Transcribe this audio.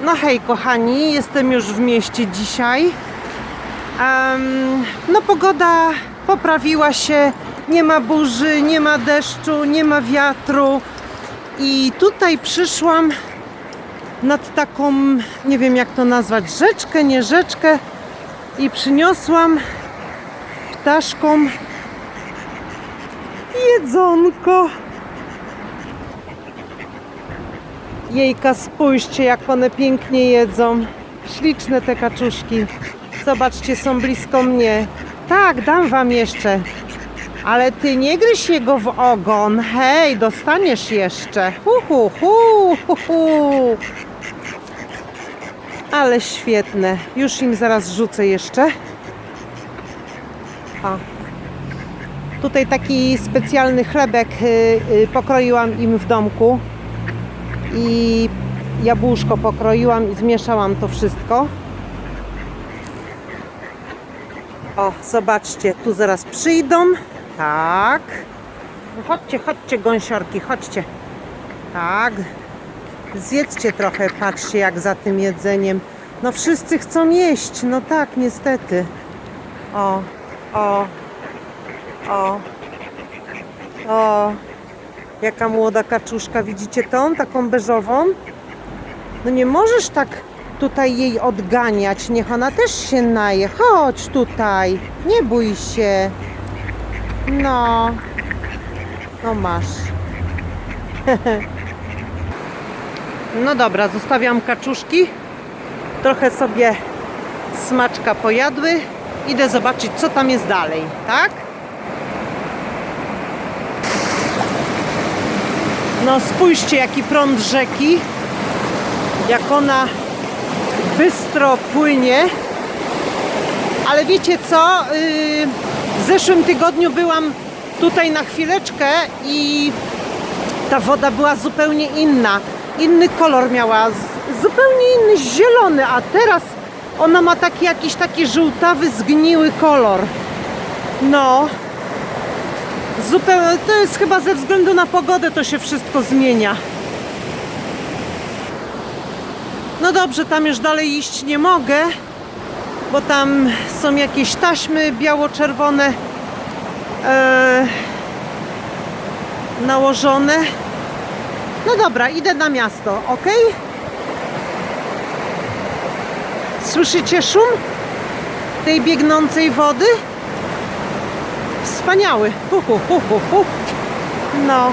No hej kochani, jestem już w mieście dzisiaj. Em, no pogoda poprawiła się, nie ma burzy, nie ma deszczu, nie ma wiatru. I tutaj przyszłam nad taką, nie wiem jak to nazwać, rzeczkę, nie rzeczkę. I przyniosłam ptaszkom jedzonko. Jejka, spójrzcie jak one pięknie jedzą. Śliczne te kaczuszki. Zobaczcie, są blisko mnie. Tak, dam wam jeszcze. Ale ty nie gryź jego w ogon. Hej, dostaniesz jeszcze. Hu, hu, hu, hu, hu. Ale świetne. Już im zaraz rzucę jeszcze. O. Tutaj taki specjalny chlebek y, y, pokroiłam im w domku i jabłuszko pokroiłam i zmieszałam to wszystko. O, zobaczcie, tu zaraz przyjdą. Tak. Chodźcie, chodźcie, gąsiorki, chodźcie. Tak. Zjedzcie trochę, patrzcie jak za tym jedzeniem. No wszyscy chcą jeść, no tak, niestety. O, o, o, o. Jaka młoda kaczuszka, widzicie tą, taką beżową? No nie możesz tak tutaj jej odganiać, niech ona też się naje. Chodź tutaj, nie bój się. No, no masz. No dobra, zostawiam kaczuszki. Trochę sobie smaczka pojadły. Idę zobaczyć, co tam jest dalej, tak? No spójrzcie, jaki prąd rzeki. Jak ona bystro płynie. Ale wiecie co? Yy, W zeszłym tygodniu byłam tutaj na chwileczkę i ta woda była zupełnie inna. Inny kolor miała, zupełnie inny, zielony, a teraz ona ma taki jakiś taki żółtawy, zgniły kolor. No, zupełnie, to jest chyba ze względu na pogodę to się wszystko zmienia. No dobrze, tam już dalej iść nie mogę, bo tam są jakieś taśmy biało-czerwone e, nałożone. No dobra, idę na miasto, ok? Słyszycie szum tej biegnącej wody? Wspaniały. Hu, hu, hu, hu. No.